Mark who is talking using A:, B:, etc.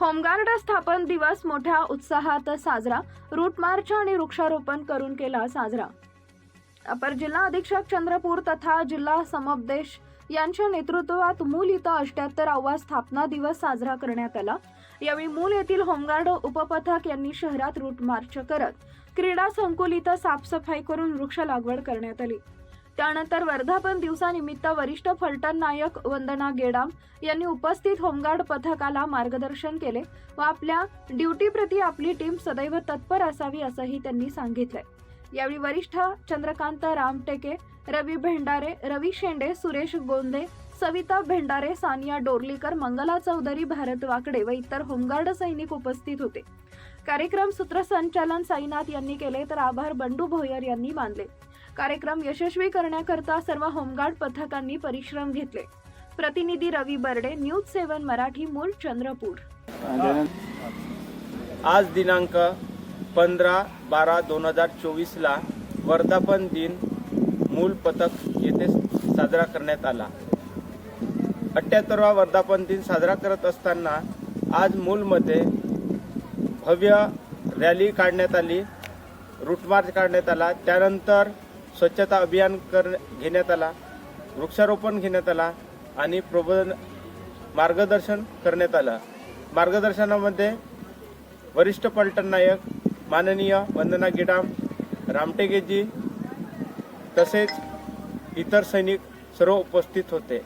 A: Home guard स्थापन दिवस मोठ्या उत्साहात साजरा. रूट मार्च आणि वृक्षारोपण करून केला साजरा. अपर जिल्हा अधीक्षक चंद्रपूर तथा जिल्हा समपदेश यांच्या नेतृत्वात मूल इथं अष्ट्याहत्तरावा स्थापना दिवस साजरा करण्यात आला. यावेळी मूल येथील होमगार्ड उपपथक यांनी शहरात रूट मार्च करत क्रीडा संकुल इथं साफसफाई करून वृक्ष लागवड करण्यात आली. त्यानंतर वर्धापन दिवसानिमित्त वरिष्ठ फलटण नायक वंदना गेडाम यांनी उपस्थित होमगार्ड पथकाला मार्गदर्शन केले व आपल्या ड्युटीप्रती आपली टीम सदैव तत्पर असावी असंही त्यांनी सांगितलंय. यावेळी वरिष्ठ चंद्रकांत रामटेके रवी भेंडारे रवी शेंडे सुरेश गोंदे सविता भेंडारे सानिया डोरलीकर मंगला चौधरी भारत वाकडे व इतर होमगार्ड सैनिक उपस्थित होते. कार्यक्रम सूत्रसंचालन साईनाथ यांनी केले तर आभार बंडू भोयर यांनी मानले. कार्यक्रम यशस्वी करण्याकरता सर्व होमगार्ड पथकांनी परिश्रम घेतले. प्रतिनिधी रवी बर्डे न्यूज सेवन मराठी मूल चंद्रपूर.
B: आज दिनांक पंधरा बारा दोन हजार चोवीसला वर्धापन दिन मूल पथक येथे साजरा करण्यात आला. अठ्ठ्याहत्तरवा वर्धापन दिन साजरा करत असताना आज मूलमध्ये भव्य रॅली काढण्यात आली रूटमार्च काढण्यात आला. त्यानंतर स्वच्छता अभियान कर घेण्यात आला वृक्षारोपण घेण्यात आला आणि प्रबोधन मार्गदर्शन करण्यात आलं. मार्गदर्शनामध्ये वरिष्ठ पलटण नायक माननीय वंदना गिडाम रामटेकेजी तसेच इतर सैनिक सर्व उपस्थित होते.